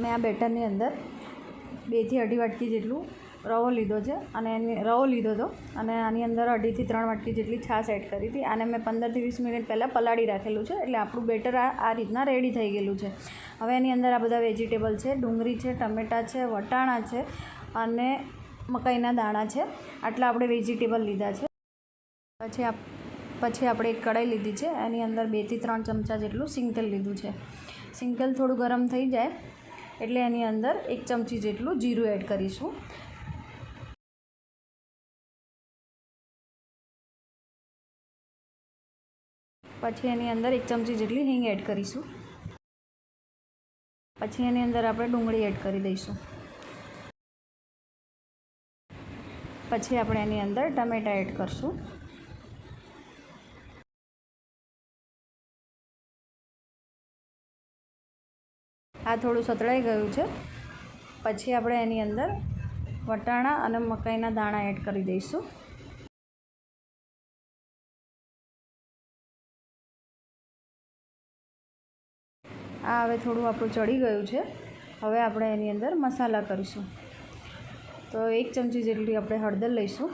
મેં આ બેટરની અંદર બેથી અઢી વાટકી જેટલું રવો લીધો છે અને એની રવો લીધો હતો અને આની અંદર અઢીથી ત્રણ વાટકી જેટલી છાશ એડ કરી હતી. આને મેં પંદરથી વીસ મિનિટ પહેલાં પલાળી રાખેલું છે. એટલે આપણું બેટર આ આ રીતના રેડી થઈ ગયેલું છે. હવે એની અંદર આ બધા વેજીટેબલ છે, ડુંગળી છે, ટમેટાં છે, વટાણા છે અને મકાઈના દાણા છે. આટલા આપણે વેજીટેબલ લીધા છે. પછી આપ, પછી આપણે એક કઢાઈ લીધી છે. એની અંદર બેથી ત્રણ ચમચા જેટલું સિંગતેલ લીધું છે. સિંગતેલ થોડું ગરમ થઈ જાય એટલે એની અંદર એક ચમચી જેટલું જીરું એડ કરીશું. પછી એની અંદર એક ચમચી જેટલી હિંગ એડ કરીશું. પછી એની અંદર આપણે ડુંગળી એડ કરી દઈશું. પછી આપણે એની અંદર ટમેટાં એડ કરશું. આ થોડું સતળાઈ ગયું છે. પછી આપણે એની અંદર વટાણા અને મકાઈના દાણા એડ કરી દઈશું. આ હવે થોડું આપણું ચડી ગયું છે. હવે આપણે એની અંદર મસાલા કરીશું. તો એક ચમચી જેટલી આપણે હળદર લઈશું.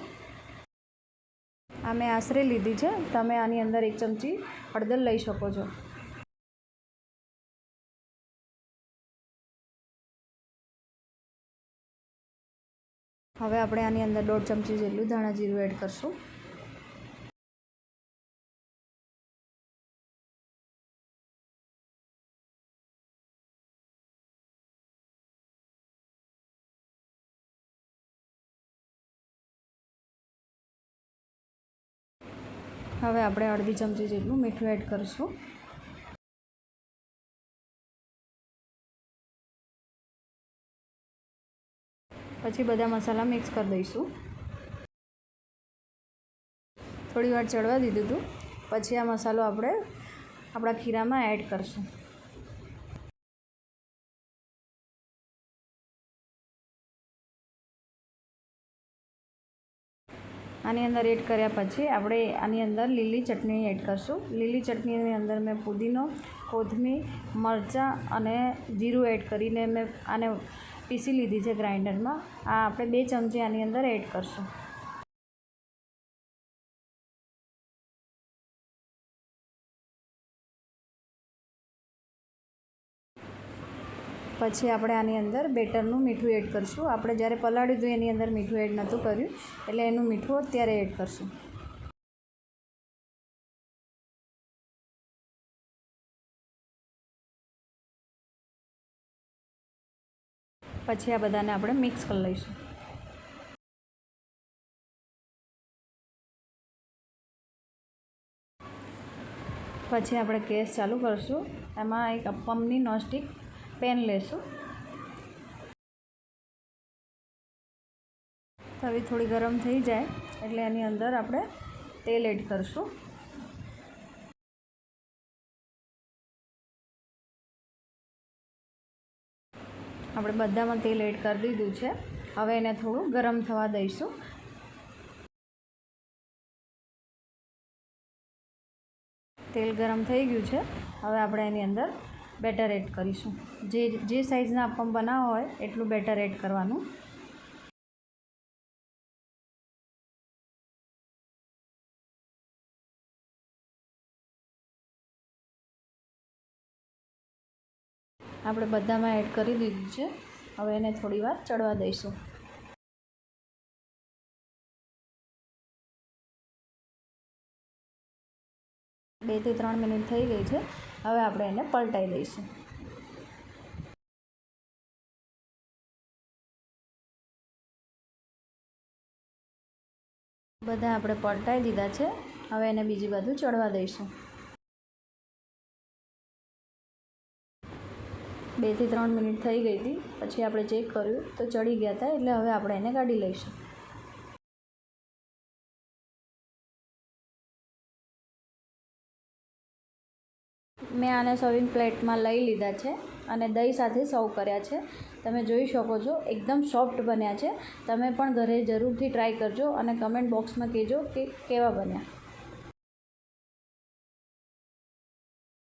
આ મેં આશરે લીધી છે. તમે આની અંદર એક ચમચી હળદર લઈ શકો છો. હવે આપણે આની અંદર દોઢ ચમચી જેટલું ધાણા જીરું એડ કરશું. હવે આપણે અડધી ચમચી જેટલું મીઠું એડ કરીશું. પછી બધા મસાલા મિક્સ કરી દઈશું. થોડી વાર ચડવા દીધું હતું પછી આ મસાલો આપણે આપણા ખીરામાં એડ કરશું. આની અંદર એડ કર્યા પછી આપણે આની અંદર લીલી ચટણી એડ કરશું. લીલી ચટણીની અંદર મેં પુદીનો, કોથમીર, મરચાં અને જીરું એડ કરીને મેં આને પીસી લીધી છે ગ્રાઇન્ડરમાં. આ આપણે બે ચમચી આની અંદર એડ કરશું. પછી આપણે આની અંદર બેટરનું મીઠું એડ કરશું. આપણે જ્યારે પલાળ્યું હતું, એની અંદર મીઠું એડ નહોતું કર્યું, એટલે એનું મીઠું અત્યારે એડ કરશું. પછી આ બધાને આપણે મિક્સ કરી લઈશું. પછી આપણે ગેસ ચાલુ કરીશું. એમાં એક અપમની નોસ્ટિક પેન લેશું. તવી થોડી ગરમ થઈ જાય એટલે એની અંદર આપણે તેલ એડ કરીશું. આપણે બધામાં તેલ એડ કરી દીધું છે. હવે એને થોડું ગરમ થવા દઈશું. તેલ ગરમ થઈ ગયું છે. હવે આપણે એની અંદર બેટર એડ કરીશું. જે જે સાઇઝના આપમ બનાવવા હોય, એટલું બેટર એડ કરવાનું. આપણે બધામાં એડ કરી દીધું છે. હવે એને થોડી વાર ચડવા દઈશું. બેથી ત્રણ મિનિટ થઈ ગઈ છે. હવે આપણે એને પલટાઈ દઈશું. બધા આપણે પલટાઈ દીધા છે. હવે એને બીજી બાજુ ચડવા દઈશું. બેથી ત્રણ મિનિટ થઈ ગઈ હતી. પછી આપણે ચેક કર્યું તો ચડી ગયા હતા એટલે હવે આપણે એને કાઢી લઈશું. મેં આને સર્વિંગ પ્લેટમાં લઈ લીધા છે અને દહીં સાથે સર્વ કર્યા છે. તમે જોઈ શકો છો, એકદમ સોફ્ટ બન્યા છે. તમે પણ ઘરે જરૂરથી ટ્રાય કરજો અને કમેન્ટ બોક્સમાં કહેજો કે કેવા બન્યા.